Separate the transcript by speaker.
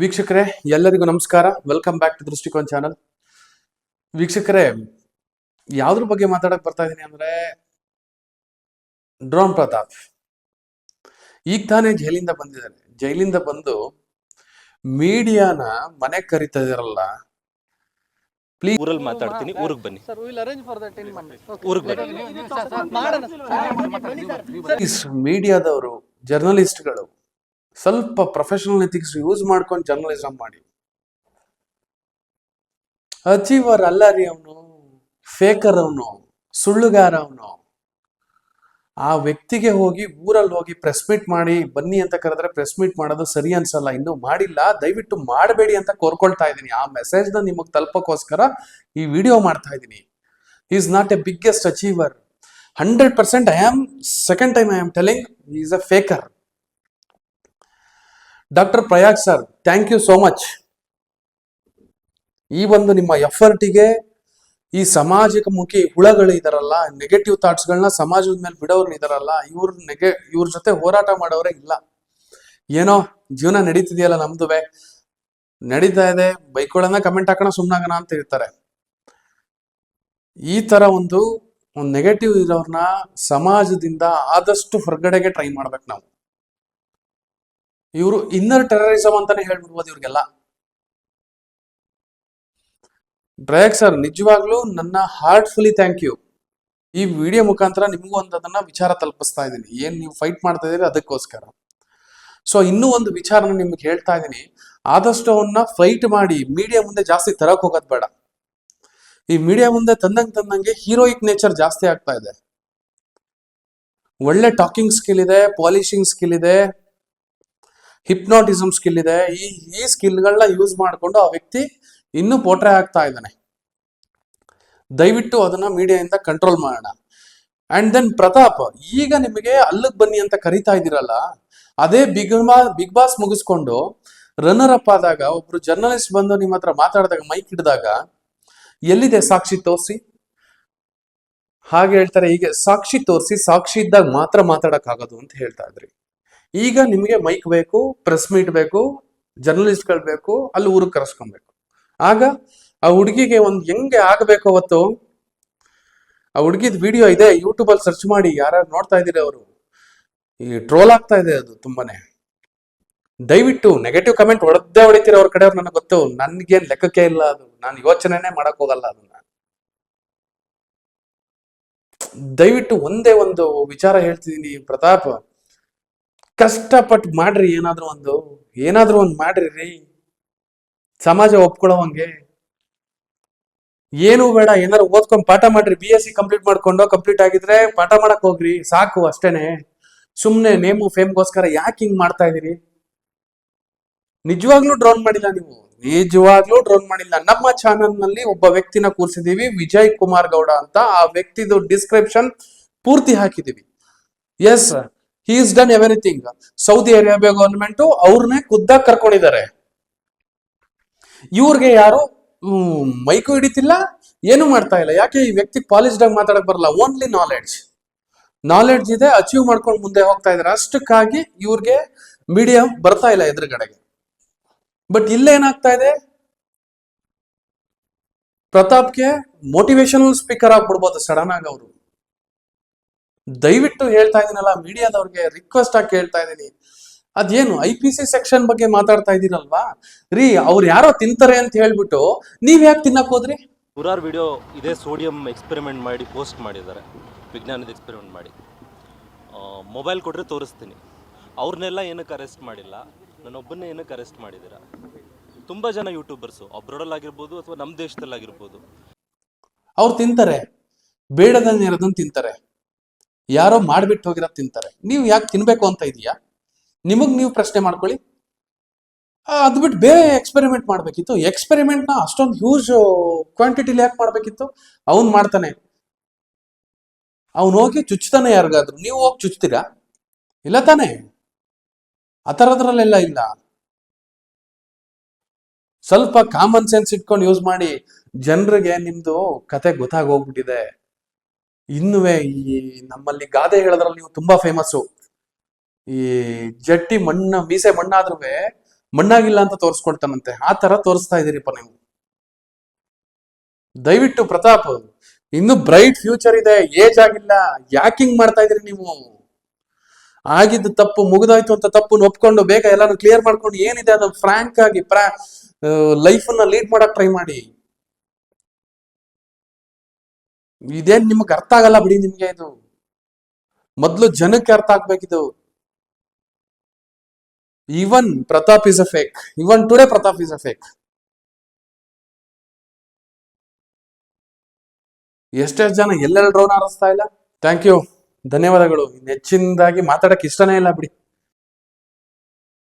Speaker 1: ವೀಕ್ಷಕರೇ ಎಲ್ಲರಿಗೂ ನಮಸ್ಕಾರ. Welcome back to Drishtikon channel ವೀಕ್ಷಕರೇ ಯಾವ್ದ್ರ ಬಗ್ಗೆ ಮಾತಾಡಕ್ ಬರ್ತಾ ಇದೀನಿ ಅಂದ್ರೆ ಡ್ರೋನ್ ಪ್ರತಾಪ್. ಈಗ ತಾನೇ ಜೈಲಿಂದ ಬಂದಿದ್ದಾರೆ ಜೈಲಿಂದ ಬಂದು ಮೀಡಿಯಾನ ಮನೆ ಕರಿತಾ ಇದಾರಲ್ಲ
Speaker 2: ಊರಲ್ಲಿ ಮಾತಾಡ್ತೀನಿ ಬನ್ನಿ. ಊರಿಗೆ ಬನ್ನಿ.
Speaker 1: ಪ್ಲೀಸ್ ಮೀಡಿಯಾದವರು ಜರ್ನಲಿಸ್ಟ್ಗಳು ಸ್ವಲ್ಪ ಪ್ರೊಫೆಷನಲ್ ಎಥಿಕ್ಸ್ ಯೂಸ್ ಮಾಡ್ಕೊಂಡು ಜರ್ನಲಿಸಮ್ ಮಾಡಿ. ಅಚೀವರ್ ಅಲ್ಲ ರೀ ಅವನು ಫೇಕರ್ ಅವನು, ಸುಳ್ಳುಗಾರ ಅವನು. ಆ ವ್ಯಕ್ತಿಗೆ ಹೋಗಿ ಊರಲ್ಲಿ ಹೋಗಿ ಪ್ರೆಸ್ ಮೀಟ್ ಮಾಡಿ, ಬನ್ನಿ ಅಂತ ಕರೆದ್ರೆ ಪ್ರೆಸ್ ಮೀಟ್ ಮಾಡೋದು ಸರಿ ಅನ್ಸಲ್ಲ, ಇನ್ನು ಮಾಡಿಲ್ಲ, ದಯವಿಟ್ಟು ಮಾಡಬೇಡಿ ಅಂತ ಕೋರ್ಕೊಳ್ತಾ ಇದ್ದೀನಿ. ಆ ಮೆಸೇಜ್ನ ನಿಮಗೆ ತಲುಪಕ್ಕೋಸ್ಕರ ಈ ವಿಡಿಯೋ ಮಾಡ್ತಾ ಇದ್ದೀನಿ. Is not a biggest achiever hundred percent I am second time I am telling is a faker doctor Prayag sir thank you so much ಈ ಒಂದು ನಿಮ್ಮ ಎಫರ್ಟಿಗೆ ಈ ಸಮಾಜಕ್ಕೆ ಮುಖಿ ಹುಳಗಳು ಇದಾರಲ್ಲ ನೆಗೆಟಿವ್ ಥಾಟ್ಸ್ಗಳನ್ನ ಸಮಾಜದ ಮೇಲೆ ಬಿಡೋರು ಇದಾರಲ್ಲ, ಇವ್ರ ನೆಗೆ ಇವ್ರ ಜೊತೆ ಹೋರಾಟ ಮಾಡೋರೇ ಇಲ್ಲ. ಏನೋ ಜೀವನ ನಡೀತಿದೆಯಲ್ಲ ನಮ್ದುವೆ. ನಡೀತಾ ಇದೆ ಬೈಕೊಳ್ಳೋಣ ಕಮೆಂಟ್ ಹಾಕೋಣ ಸುಮ್ಮನಾಗೋಣ ಅಂತ ಹೇಳ್ತಾರೆ. ಈ ತರ ಒಂದು ಒಂದು ನೆಗೆಟಿವ್ ಇರೋರ್ನ ಸಮಾಜದಿಂದ ಆದಷ್ಟು ಹೊರಗಡೆಗೆ ಟ್ರೈ ಮಾಡ್ಬೇಕು ನಾವು. ಇವರು ಇನ್ನರ್ ಟೆರರಿಸಮ್ ಅಂತಾನೆ ಹೇಳ್ಬಿಡ್ಬೋದು ಇವ್ರಿಗೆಲ್ಲ. ಡ್ರಯಕ್ ಸರ್ ನಿಜವಾಗ್ಲೂ ನನ್ನ ಹಾರ್ಟ್ಫುಲಿ ಥ್ಯಾಂಕ್ ಯು ಈ ವಿಡಿಯೋ ಮುಖಾಂತರ ನಿಮಗೂ ಒಂದು ಅದನ್ನ ವಿಚಾರ ತಲುಪಿಸ್ತಾ ಇದ್ದೀನಿ. ಏನ್ ನೀವು ಫೈಟ್ ಮಾಡ್ತಾ ಇದ್ದೀರಿ ಅದಕ್ಕೋಸ್ಕರ. ಸೊ ಇನ್ನೂ ಒಂದು ವಿಚಾರನ ನಿಮ್ಗೆ ಹೇಳ್ತಾ ಇದ್ದೀನಿ. ಆದಷ್ಟು ಅವನ್ನ ಫೈಟ್ ಮಾಡಿ ಮೀಡಿಯಾ ಮುಂದೆ ಜಾಸ್ತಿ ತರಕ್ ಹೋಗೋದ್ ಬೇಡ. ಈ ಮೀಡಿಯಾ ಮುಂದೆ ತಂದಂಗೆ ತಂದಂಗೆ ಹೀರೋಯಿಕ್ ನೇಚರ್ ಜಾಸ್ತಿ ಆಗ್ತಾ ಇದೆ. ಒಳ್ಳೆ ಟಾಕಿಂಗ್ ಸ್ಕಿಲ್ ಇದೆ ಪಾಲಿಶಿಂಗ್ ಸ್ಕಿಲ್ ಇದೆ ಹಿಪ್ನಾಟಿಸಮ್ ಸ್ಕಿಲ್ ಇದೆ. ಈ ಈ ಸ್ಕಿಲ್ಗಳನ್ನ ಯೂಸ್ ಮಾಡಿಕೊಂಡು ಆ ವ್ಯಕ್ತಿ ಇನ್ನೂ ಪೋಟ್ರೆ ಆಗ್ತಾ ಇದ್ದಾನೆ. ದಯವಿಟ್ಟು ಅದನ್ನ ಮೀಡಿಯಾದಿಂದ ಕಂಟ್ರೋಲ್ ಮಾಡೋಣ. ಅಂಡ್ ದೆನ್ ಪ್ರತಾಪ್, ಈಗ ನಿಮಗೆ ಅಲ್ಲಿಗೆ ಬನ್ನಿ ಅಂತ ಕರಿತಾ ಇದ್ದೀರಲ್ಲ, ಅದೇ ಬಿಗ್ ಬಾ ಬಿಗ್ ಬಾಸ್ ಮುಗಿಸ್ಕೊಂಡು ರನ್ನರ್ ಅಪ್ ಆದಾಗ, ಒಬ್ರು ಜರ್ನಲಿಸ್ಟ್ ಬಂದು ನಿಮ್ಮ ಹತ್ರ ಮಾತಾಡಿದಾಗ ಮೈಕ್ ಹಿಡಿದಾಗ ಎಲ್ಲಿದೆ ಸಾಕ್ಷಿ ತೋರಿಸಿ? ಹಾಗೆ ಹೇಳ್ತಾರೆ, ಹೀಗೆ, ಸಾಕ್ಷಿ ತೋರಿಸಿ, ಸಾಕ್ಷಿ ಇದ್ದಾಗ ಮಾತ್ರ ಮಾತಾಡಕ್ಕಾಗೋದು ಅಂತ ಹೇಳ್ತಾ ಇದ್ರಿ. ಈಗ ನಿಮಗೆ ಮೈಕ್ ಬೇಕು ಪ್ರೆಸ್ ಮೀಟ್ ಬೇಕು ಜರ್ನಲಿಸ್ಟ್ಗಳು ಬೇಕು, ಅಲ್ಲಿ ಊರಿಗೆ ಕರೆಸ್ಕೊಬೇಕು. ಆಗ ಆ ಹುಡುಗಿಗೆ ಒಂದು ಹೆಂಗೆ ಆಗಬೇಕು ಅವತ್ತು? ಆ ಹುಡುಗಿದ ವಿಡಿಯೋ ಇದೆ ಯೂಟ್ಯೂಬಲ್ಲಿ ಸರ್ಚ್ ಮಾಡಿ ಯಾರು ನೋಡ್ತಾ ಇದ್ದೀರಿ ಅವರು? ಈ ಟ್ರೋಲ್ ಆಗ್ತಾ ಇದೆ ಅದು ತುಂಬಾನೇ. ದಯವಿಟ್ಟು ನೆಗೆಟಿವ್ ಕಮೆಂಟ್ ಹೊಡೆದೇ ಹೊಡಿತೀರ ಅವ್ರ ಕಡೆಯವ್ರು, ನನಗೆ ಗೊತ್ತು. ನನ್ಗೇನ್ ಲೆಕ್ಕಕ್ಕೆ ಇಲ್ಲ ಅದು. ನಾನು ಯೋಚನೆನೇ ಮಾಡಕ್ ಹೋಗಲ್ಲ ಅದನ್ನ. ದಯವಿಟ್ಟು ಒಂದೇ ಒಂದು ವಿಚಾರ ಹೇಳ್ತಿದ್ದೀನಿ ಪ್ರತಾಪ್. ಕಷ್ಟಪಟ್ಟು ಮಾಡ್ರಿ, ಏನಾದ್ರೂ ಒಂದು ಏನಾದ್ರೂ ಒಂದು ಮಾಡ್ರಿ ರೀ. ಸಮಾಜ ಒಪ್ಕೊಳ್ಳೋವಂಗೆ ಏನು ಬೇಡ, ಏನಾದ್ರು ಓದ್ಕೊಂಡು ಪಾಠ ಮಾಡ್ರಿ ಬಿ ಎಸ್ ಸಿ ಕಂಪ್ಲೀಟ್ ಮಾಡ್ಕೊಂಡು ಕಂಪ್ಲೀಟ್ ಆಗಿದ್ರೆ ಪಾಠ ಮಾಡಕ್ ಹೋಗ್ರಿ, ಸಾಕು ಅಷ್ಟೇನೆ. ಸುಮ್ನೆ ನೇಮು ಫೇಮ್ಗೋಸ್ಕರ ಯಾಕೆ ಹಿಂಗ್ ಮಾಡ್ತಾ ಇದೀರಿ? ನಿಜವಾಗ್ಲೂ ಡ್ರೋನ್ ಮಾಡಿಲ್ಲ ನೀವು? ನಿಜವಾಗ್ಲೂ ಡ್ರೋನ್ ಮಾಡಿಲ್ಲ. ನಮ್ಮ ಚಾನಲ್ನಲ್ಲಿ ಒಬ್ಬ ವ್ಯಕ್ತಿನ ಕೂರಿಸಿದೀವಿ, ವಿಜಯ್ ಕುಮಾರ್ ಗೌಡ ಅಂತ. ಆ ವ್ಯಕ್ತಿದು ಡಿಸ್ಕ್ರಿಪ್ಷನ್ ಪೂರ್ತಿ ಹಾಕಿದೀವಿ. Yes he is done everything Saudi Arabia government ಅವ್ರನ್ನೇ ಖುದ್ದಾಗಿ ಕರ್ಕೊಂಡಿದ್ದಾರೆ. ಇವ್ರಿಗೆ ಯಾರು ಮೈಕು ಹಿಡಿತಿಲ್ಲ, ಏನು ಮಾಡ್ತಾ ಇಲ್ಲ. ಯಾಕೆ ಈ ವ್ಯಕ್ತಿ ಪಾಲಿಸ್ಡ್ ಆಗಿ ಮಾತಾಡಕ್ ಬರಲ್ಲ? ಓನ್ಲಿ ನಾಲೆಡ್ಜ್ ನಾಲೆಡ್ಜ್ ಇದೆ ಅಚೀವ್ ಮಾಡ್ಕೊಂಡು ಮುಂದೆ ಹೋಗ್ತಾ ಇದಾರೆ ಅಷ್ಟಕ್ಕಾಗಿ ಇವ್ರಿಗೆ ಮೀಡಿಯಾ ಬರ್ತಾ ಇಲ್ಲ ಎದುರುಗಡೆಗೆ. ಬಟ್ ಇಲ್ಲೇನಾಗ್ತಾ ಇದೆ? ಪ್ರತಾಪ್ಗೆ ಮೋಟಿವೇಶನಲ್ ಸ್ಪೀಕರ್ ಆಗ್ಬಿಡ್ಬೋದು ಸಡನ್ ಆಗಿ ಅವರು. ದಯವಿಟ್ಟು ಹೇಳ್ತಾ ಇದೀನಲ್ಲ ಮೀಡಿಯಾದವ್ರಿಗೆ ರಿಕ್ವೆಸ್ಟ್ ಆಗಿ ಕೇಳ್ತಾ ಇದೀನಿ. ಅದೇನು ಐ ಪಿ ಸಿ ಸೆಕ್ಷನ್ ಬಗ್ಗೆ ಮಾತಾಡ್ತಾ ಇದೀರಲ್ವಾ? ರೀ ಅವ್ರು ಯಾರೋ ತಿಂತಾರೆ ಅಂತ ಹೇಳ್ಬಿಟ್ಟು ನೀವ್ ಯಾಕೆ ತಿನ್ನಕ್ ಹೋದ್ರಿ?
Speaker 2: ನೂರಾರು ವಿಡಿಯೋ ಇದೇ ಸೋಡಿಯಂ ಎಕ್ಸ್ಪೆರಿಮೆಂಟ್ ಮಾಡಿ ಪೋಸ್ಟ್ ಮಾಡಿದ್ದಾರೆ. ವಿಜ್ಞಾನದ ಎಕ್ಸ್ಪೆರಿಮೆಂಟ್ ಮಾಡಿ. ಮೊಬೈಲ್ ಕೊಟ್ಟರೆ ತೋರಿಸ್ತೀನಿ. ಅವ್ರನ್ನೆಲ್ಲ ಏನಕ್ಕೆ ಅರೆಸ್ಟ್ ಮಾಡಿಲ್ಲ? ನನ್ನೊಬ್ಬನ್ನೇ ಏನಕ್ಕೆ ಅರೆಸ್ಟ್ ಮಾಡಿದ್ದೀರಾ? ತುಂಬ ಜನ ಯೂಟ್ಯೂಬರ್ಸು ಅಬ್ರೋಡಲ್ಲಾಗಿರ್ಬೋದು ಅಥವಾ ನಮ್ಮ ದೇಶದಲ್ಲಾಗಿರ್ಬೋದು.
Speaker 1: ಅವ್ರು ತಿಂತಾರೆ. ಬೇಡದನ್ನ ಇರೋದನ್ನ ತಿಂತಾರೆ. ಯಾರೋ ಮಾಡ್ಬಿಟ್ಟು ಹೋಗಿರೋ ತಿಂತಾರೆ. ನೀವು ಯಾಕೆ ತಿನ್ಬೇಕು ಅಂತ ಇದೆಯಾ? ನಿಮಗ್ ನೀವು ಪ್ರಶ್ನೆ ಮಾಡ್ಕೊಳ್ಳಿ. ಅದು ಬಿಟ್ಟು ಬೇರೆ ಎಕ್ಸ್ಪೆರಿಮೆಂಟ್ ಮಾಡ್ಬೇಕಿತ್ತು. ಎಕ್ಸ್ಪೆರಿಮೆಂಟ್ನ ಅಷ್ಟೊಂದು ಹ್ಯೂಜ್ ಕ್ವಾಂಟಿಟಿಲಿ ಯಾಕೆ ಮಾಡ್ಬೇಕಿತ್ತು? ಅವ್ನ್ ಮಾಡ್ತಾನೆ. ಅವನು ಹೋಗಿ ಚುಚ್ತಾನೆ ಯಾರಿಗಾದ್ರು. ನೀವು ಹೋಗಿ ಚುಚ್ತೀರಾ? ಇಲ್ಲ ತಾನೇ? ಆ ಥರದ್ರಲ್ಲೆಲ್ಲ ಇಲ್ಲ. ಸ್ವಲ್ಪ ಕಾಮನ್ ಸೆನ್ಸ್ ಇಟ್ಕೊಂಡು ಯೂಸ್ ಮಾಡಿ. ಜನರಿಗೆ ನಿಮ್ದು ಕತೆ ಗೊತ್ತಾಗೋಗ್ಬಿಟ್ಟಿದೆ ಇನ್ನುವೆ ಈ ನಮ್ಮಲ್ಲಿ ಗಾದೆ ಹೇಳೋದ್ರಲ್ಲಿ ನೀವು ತುಂಬಾ ಫೇಮಸ್ಸು ಈ ಜಟ್ಟಿ ಮಣ್ಣ, ಮೀಸೆ ಮಣ್ಣಾದ್ರೂ ಮಣ್ಣಾಗಿಲ್ಲ ಅಂತ ತೋರಿಸ್ಕೊಡ್ತಾನಂತೆ. ಆ ತರ ತೋರಿಸ್ತಾ ಇದ್ದೀರಿಪ್ಪ ನೀವು. ದಯವಿಟ್ಟು ಪ್ರತಾಪ್, ಇನ್ನು ಬ್ರೈಟ್ ಫ್ಯೂಚರ್ ಇದೆ. ಏಜ್ ಆಗಿಲ್ಲ. ಯಾಕಿಂಗ್ ಮಾಡ್ತಾ ಇದೀರಿ ನೀವು? ಆಗಿದ್ದು ತಪ್ಪು, ಮುಗಿದಾಯ್ತು ಅಂತ ತಪ್ಪು ಒಪ್ಕೊಂಡು ಬೇಗ ಎಲ್ಲಾನು ಕ್ಲಿಯರ್ ಮಾಡ್ಕೊಂಡು ಏನಿದೆ ಅದು? ಫ್ರಾಂಕ್ ಆಗಿ ಪ್ರಾ ಲೈಫ್ ಅನ್ನ ಲೀಡ್ ಮಾಡಕ್ ಟ್ರೈ ಮಾಡಿ. ಇದೇನ್ ನಿಮಗೆ ಅರ್ಥ ಆಗಲ್ಲ ಬಿಡಿ ನಿಮ್ಗೆ ಇದು. ಮೊದ್ಲು ಜನಕ್ಕೆ ಅರ್ಥ ಆಗ್ಬೇಕಿದು. Even Pratap is a fake even today Pratap is a fake ಎಷ್ಟೆಷ್ಟು ಜನ ಎಲ್ಲೆಲ್ಲಿ ಡ್ರೋನ್ ಹಾರಿಸ್ತಾ ಇಲ್ಲ? ಥ್ಯಾಂಕ್ ಯು ಧನ್ಯವಾದಗಳು. ನೆಚ್ಚಿನದಾಗಿ ಮಾತಾಡಕ್ಕೆ ಮಾತಾಡಕ್ ಇಷ್ಟನೇ ಇಲ್ಲ ಬಿಡಿ.